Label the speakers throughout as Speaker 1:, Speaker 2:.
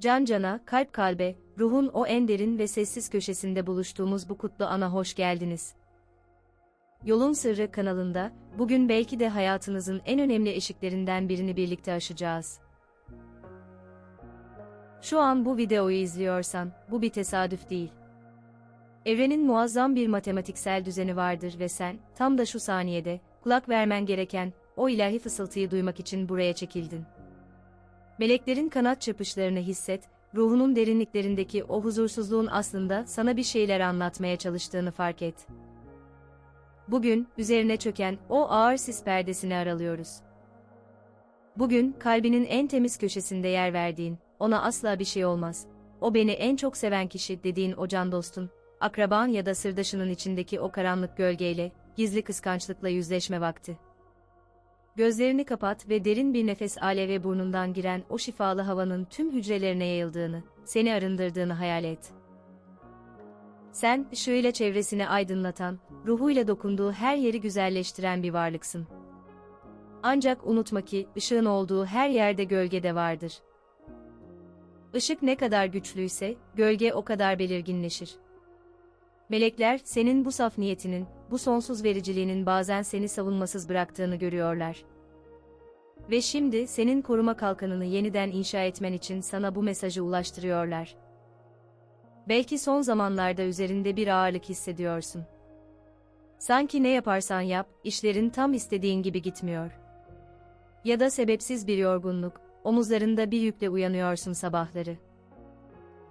Speaker 1: Can cana, kalp kalbe, ruhun o en derin ve sessiz köşesinde buluştuğumuz bu kutlu ana hoş geldiniz. Yolun Sırrı kanalında, bugün belki de hayatınızın en önemli eşiklerinden birini birlikte aşacağız. Şu an bu videoyu izliyorsan, bu bir tesadüf değil. Evrenin muazzam bir matematiksel düzeni vardır ve sen, tam da şu saniyede, kulak vermen gereken, o ilahi fısıltıyı duymak için buraya çekildin. Meleklerin kanat çırpışlarını hisset, ruhunun derinliklerindeki o huzursuzluğun aslında sana bir şeyler anlatmaya çalıştığını fark et. Bugün, üzerine çöken o ağır sis perdesini aralıyoruz. Bugün, kalbinin en temiz köşesinde yer verdiğin, ona asla bir şey olmaz. O beni en çok seven kişi dediğin o can dostun, akraban ya da sırdaşının içindeki o karanlık gölgeyle, gizli kıskançlıkla yüzleşme vakti. Gözlerini kapat ve derin bir nefes aleve burnundan giren o şifalı havanın tüm hücrelerine yayıldığını, seni arındırdığını hayal et. Sen, ışığıyla çevresini aydınlatan, ruhuyla dokunduğu her yeri güzelleştiren bir varlıksın. Ancak unutma ki, ışığın olduğu her yerde gölge de vardır. Işık ne kadar güçlüyse, gölge o kadar belirginleşir. Melekler, senin bu saf niyetinin, bu sonsuz vericiliğinin bazen seni savunmasız bıraktığını görüyorlar. Ve şimdi senin koruma kalkanını yeniden inşa etmen için sana bu mesajı ulaştırıyorlar. Belki son zamanlarda üzerinde bir ağırlık hissediyorsun. Sanki ne yaparsan yap, işlerin tam istediğin gibi gitmiyor. Ya da sebepsiz bir yorgunluk, omuzlarında bir yükle uyanıyorsun sabahları.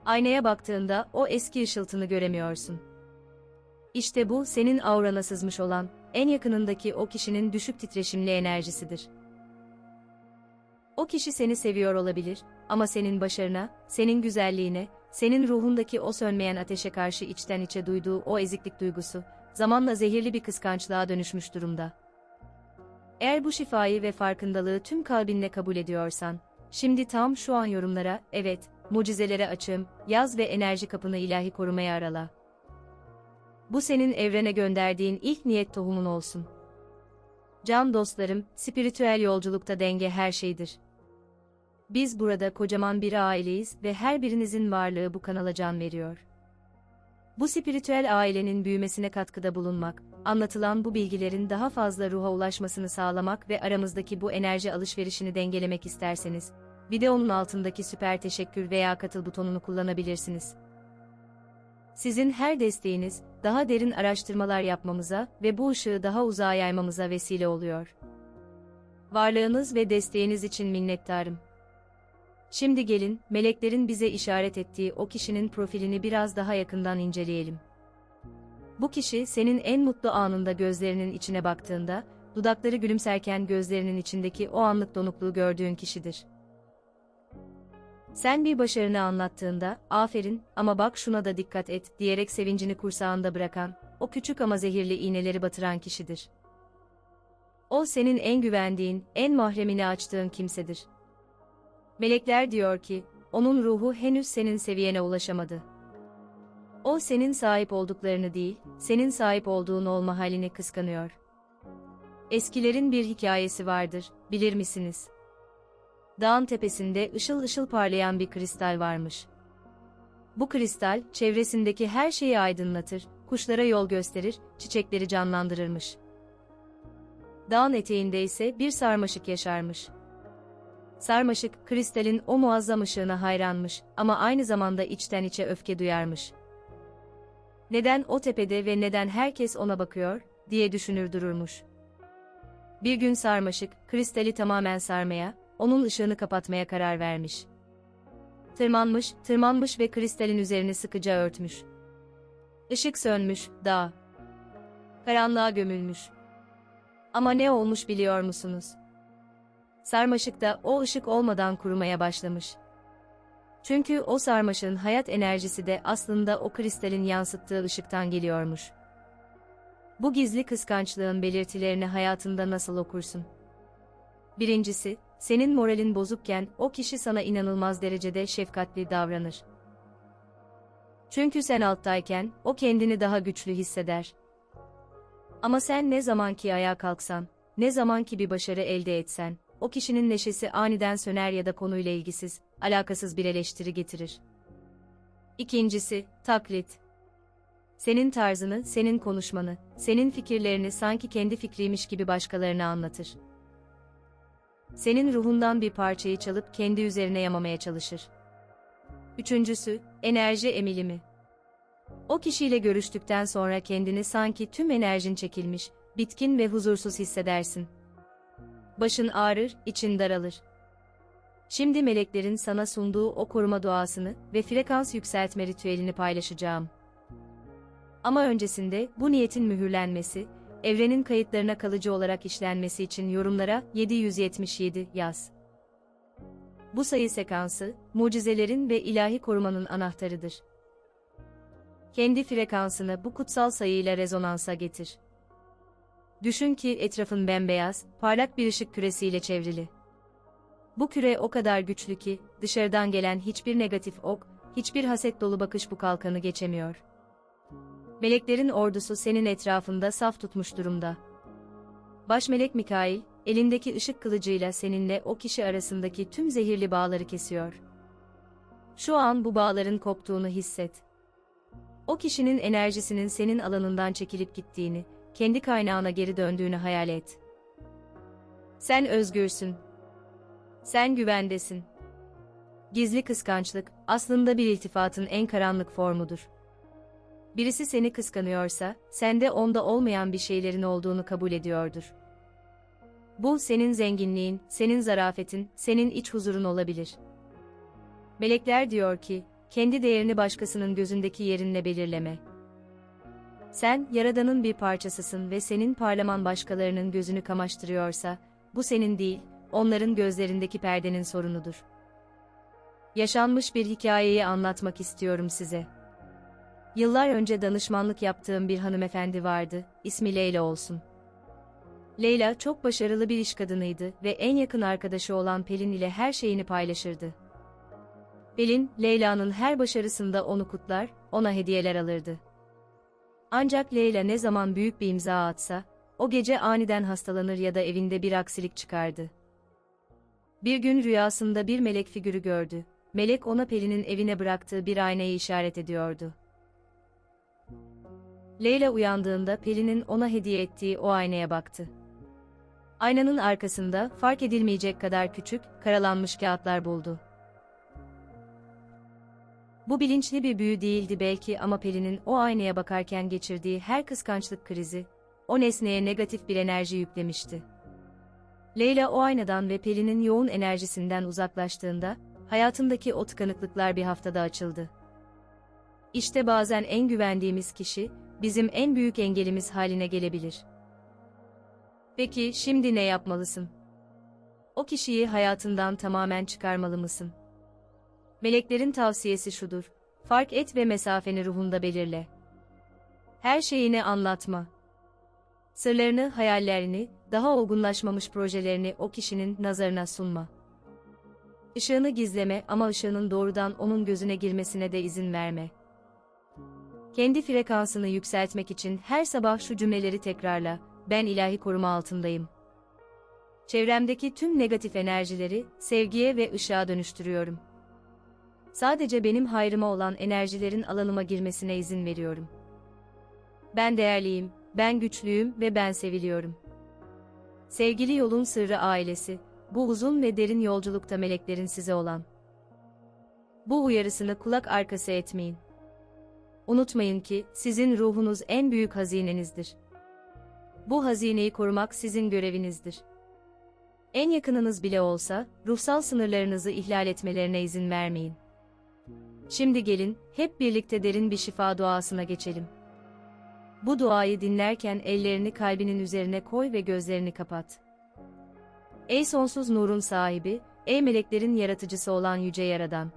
Speaker 1: Aynaya baktığında o eski ışıltını göremiyorsun. İşte bu senin aurana sızmış olan, en yakınındaki o kişinin düşük titreşimli enerjisidir. O kişi seni seviyor olabilir ama senin başarına, senin güzelliğine, senin ruhundaki o sönmeyen ateşe karşı içten içe duyduğu o eziklik duygusu, zamanla zehirli bir kıskançlığa dönüşmüş durumda. Eğer bu şifayı ve farkındalığı tüm kalbinle kabul ediyorsan, şimdi tam şu an yorumlara, evet, mucizelere açığım, yaz ve enerji kapını ilahi korumaya arala. Bu senin evrene gönderdiğin ilk niyet tohumun olsun. Can dostlarım, spiritüel yolculukta denge her şeydir. Biz burada kocaman bir aileyiz ve her birinizin varlığı bu kanala can veriyor. Bu spiritüel ailenin büyümesine katkıda bulunmak, anlatılan bu bilgilerin daha fazla ruha ulaşmasını sağlamak ve aramızdaki bu enerji alışverişini dengelemek isterseniz, videonun altındaki süper teşekkür veya katıl butonunu kullanabilirsiniz. Sizin her desteğiniz, daha derin araştırmalar yapmamıza ve bu ışığı daha uzağa yaymamıza vesile oluyor. Varlığınız ve desteğiniz için minnettarım. Şimdi gelin, meleklerin bize işaret ettiği o kişinin profilini biraz daha yakından inceleyelim. Bu kişi senin en mutlu anında gözlerinin içine baktığında, dudakları gülümserken gözlerinin içindeki o anlık donukluğu gördüğün kişidir. Sen bir başarını anlattığında, aferin ama bak şuna da dikkat et diyerek sevincini kursağında bırakan, o küçük ama zehirli iğneleri batıran kişidir. O senin en güvendiğin, en mahremini açtığın kimsedir. Melekler diyor ki, onun ruhu henüz senin seviyene ulaşamadı. O senin sahip olduklarını değil, senin sahip olduğun olma halini kıskanıyor. Eskilerin bir hikayesi vardır, bilir misiniz?'' Dağın tepesinde ışıl ışıl parlayan bir kristal varmış. Bu kristal, çevresindeki her şeyi aydınlatır, kuşlara yol gösterir, çiçekleri canlandırırmış. Dağın eteğinde ise bir sarmaşık yaşarmış. Sarmaşık, kristalin o muazzam ışığına hayranmış ama aynı zamanda içten içe öfke duyarmış. Neden o tepede ve neden herkes ona bakıyor, diye düşünür dururmuş. Bir gün sarmaşık, kristali tamamen sarmaya, onun ışığını kapatmaya karar vermiş. Tırmanmış, tırmanmış ve kristalin üzerini sıkıca örtmüş. Işık sönmüş, dağ. Karanlığa gömülmüş. Ama ne olmuş biliyor musunuz? Sarmaşık da o ışık olmadan kurumaya başlamış. Çünkü o sarmaşığın hayat enerjisi de aslında o kristalin yansıttığı ışıktan geliyormuş. Bu gizli kıskançlığın belirtilerini hayatında nasıl okursun? Birincisi, senin moralin bozukken o kişi sana inanılmaz derecede şefkatli davranır. Çünkü sen alttayken o kendini daha güçlü hisseder. Ama sen ne zaman ki ayağa kalksan, ne zaman ki bir başarı elde etsen, o kişinin neşesi aniden söner ya da konuyla ilgisiz, alakasız bir eleştiri getirir. İkincisi, taklit. Senin tarzını, senin konuşmanı, senin fikirlerini sanki kendi fikriymiş gibi başkalarına anlatır. Senin ruhundan bir parçayı çalıp kendi üzerine yamamaya çalışır. Üçüncüsü, enerji emilimi. O kişiyle görüştükten sonra kendini sanki tüm enerjin çekilmiş, bitkin ve huzursuz hissedersin. Başın ağrır, için daralır. Şimdi meleklerin sana sunduğu o koruma duasını ve frekans yükseltme ritüelini paylaşacağım. Ama öncesinde bu niyetin mühürlenmesi, evrenin kayıtlarına kalıcı olarak işlenmesi için yorumlara 777 yaz. Bu sayı sekansı, mucizelerin ve ilahi korumanın anahtarıdır. Kendi frekansını bu kutsal sayıyla rezonansa getir. Düşün ki etrafın bembeyaz, parlak bir ışık küresiyle çevrili. Bu küre o kadar güçlü ki, dışarıdan gelen hiçbir negatif ok, hiçbir haset dolu bakış bu kalkanı geçemiyor. Meleklerin ordusu senin etrafında saf tutmuş durumda. Baş melek Mikail, elindeki ışık kılıcıyla seninle o kişi arasındaki tüm zehirli bağları kesiyor. Şu an bu bağların koptuğunu hisset. O kişinin enerjisinin senin alanından çekilip gittiğini, kendi kaynağına geri döndüğünü hayal et. Sen özgürsün. Sen güvendesin. Gizli kıskançlık aslında bir iltifatın en karanlık formudur. Birisi seni kıskanıyorsa, sende onda olmayan bir şeylerin olduğunu kabul ediyordur. Bu senin zenginliğin, senin zarafetin, senin iç huzurun olabilir. Melekler diyor ki, kendi değerini başkasının gözündeki yerinle belirleme. Sen, Yaradan'ın bir parçasısın ve senin parlaman başkalarının gözünü kamaştırıyorsa, bu senin değil, onların gözlerindeki perdenin sorunudur. Yaşanmış bir hikayeyi anlatmak istiyorum size. Yıllar önce danışmanlık yaptığım bir hanımefendi vardı, ismi Leyla olsun. Leyla çok başarılı bir iş kadınıydı ve en yakın arkadaşı olan Pelin ile her şeyini paylaşırdı. Pelin, Leyla'nın her başarısında onu kutlar, ona hediyeler alırdı. Ancak Leyla ne zaman büyük bir imza atsa, o gece aniden hastalanır ya da evinde bir aksilik çıkardı. Bir gün rüyasında bir melek figürü gördü. Melek ona Pelin'in evine bıraktığı bir aynayı işaret ediyordu. Leyla uyandığında Pelin'in ona hediye ettiği o aynaya baktı. Aynanın arkasında fark edilmeyecek kadar küçük, karalanmış kağıtlar buldu. Bu bilinçli bir büyü değildi belki ama Pelin'in o aynaya bakarken geçirdiği her kıskançlık krizi, o nesneye negatif bir enerji yüklemişti. Leyla o aynadan ve Pelin'in yoğun enerjisinden uzaklaştığında, hayatındaki o tıkanıklıklar bir haftada açıldı. İşte bazen en güvendiğimiz kişi, bizim en büyük engelimiz haline gelebilir. Peki şimdi ne yapmalısın? O kişiyi hayatından tamamen çıkarmalı mısın? Meleklerin tavsiyesi şudur. Fark et ve mesafeni ruhunda belirle. Her şeyini anlatma. Sırlarını, hayallerini, daha olgunlaşmamış projelerini o kişinin nazarına sunma. Işığını gizleme ama ışığının doğrudan onun gözüne girmesine de izin verme. Kendi frekansını yükseltmek için her sabah şu cümleleri tekrarla, ben ilahi koruma altındayım. Çevremdeki tüm negatif enerjileri, sevgiye ve ışığa dönüştürüyorum. Sadece benim hayrıma olan enerjilerin alanıma girmesine izin veriyorum. Ben değerliyim, ben güçlüyüm ve ben seviliyorum. Sevgili yolun sırrı ailesi, bu uzun ve derin yolculukta meleklerin size olan. Bu uyarısını kulak arkası etmeyin. Unutmayın ki sizin ruhunuz en büyük hazinenizdir. Bu hazineyi korumak sizin görevinizdir. En yakınınız bile olsa ruhsal sınırlarınızı ihlal etmelerine izin vermeyin. Şimdi gelin hep birlikte derin bir şifa duasına geçelim. Bu duayı dinlerken ellerini kalbinin üzerine koy ve gözlerini kapat. Ey sonsuz nurun sahibi, ey meleklerin yaratıcısı olan yüce yaradan.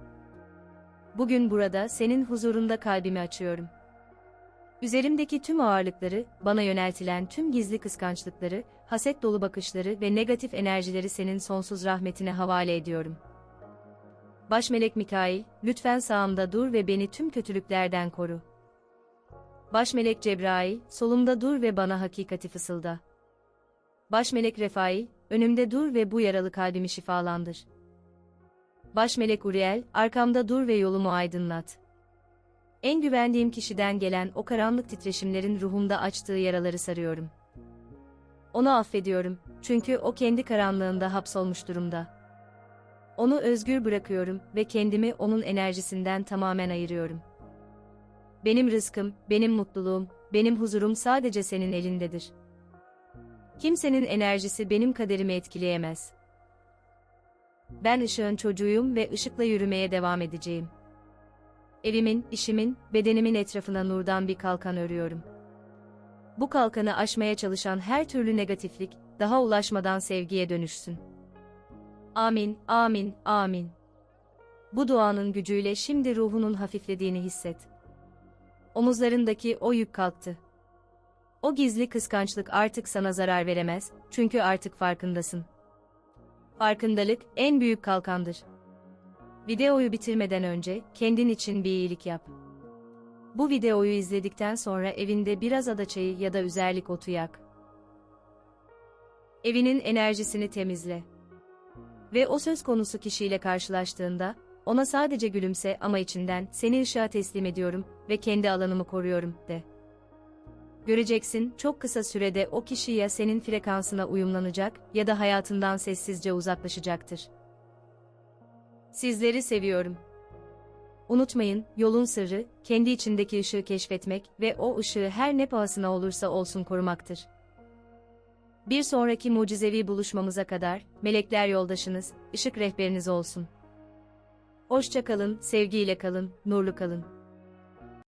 Speaker 1: Bugün burada senin huzurunda kalbimi açıyorum. Üzerimdeki tüm ağırlıkları, bana yöneltilen tüm gizli kıskançlıkları, haset dolu bakışları ve negatif enerjileri senin sonsuz rahmetine havale ediyorum. Başmelek Mikail, lütfen sağımda dur ve beni tüm kötülüklerden koru. Başmelek Cebrail, solumda dur ve bana hakikati fısılda. Başmelek Refail, önümde dur ve bu yaralı kalbimi şifalandır. Baş melek Uriel, arkamda dur ve yolumu aydınlat. En güvendiğim kişiden gelen o karanlık titreşimlerin ruhumda açtığı yaraları sarıyorum. Onu affediyorum, çünkü o kendi karanlığında hapsolmuş durumda. Onu özgür bırakıyorum ve kendimi onun enerjisinden tamamen ayırıyorum. Benim rızkım, benim mutluluğum, benim huzurum sadece senin elindedir. Kimsenin enerjisi benim kaderimi etkileyemez. Ben ışığın çocuğuyum ve ışıkla yürümeye devam edeceğim. Evimin, işimin, bedenimin etrafına nurdan bir kalkan örüyorum. Bu kalkanı aşmaya çalışan her türlü negatiflik, daha ulaşmadan sevgiye dönüşsün. Amin, amin, amin. Bu duanın gücüyle şimdi ruhunun hafiflediğini hisset. Omuzlarındaki o yük kalktı. O gizli kıskançlık artık sana zarar veremez, çünkü artık farkındasın. Farkındalık en büyük kalkandır. Videoyu bitirmeden önce kendin için bir iyilik yap. Bu videoyu izledikten sonra evinde biraz adaçayı ya da üzerlik otu yak. Evinin enerjisini temizle. Ve o söz konusu kişiyle karşılaştığında, ona sadece gülümse ama içinden seni ışığa teslim ediyorum ve kendi alanımı koruyorum de. Göreceksin, çok kısa sürede o kişi ya senin frekansına uyumlanacak ya da hayatından sessizce uzaklaşacaktır. Sizleri seviyorum. Unutmayın, yolun sırrı, kendi içindeki ışığı keşfetmek ve o ışığı her ne pahasına olursa olsun korumaktır. Bir sonraki mucizevi buluşmamıza kadar, melekler yoldaşınız, ışık rehberiniz olsun. Hoşça kalın, sevgiyle kalın, nurlu kalın.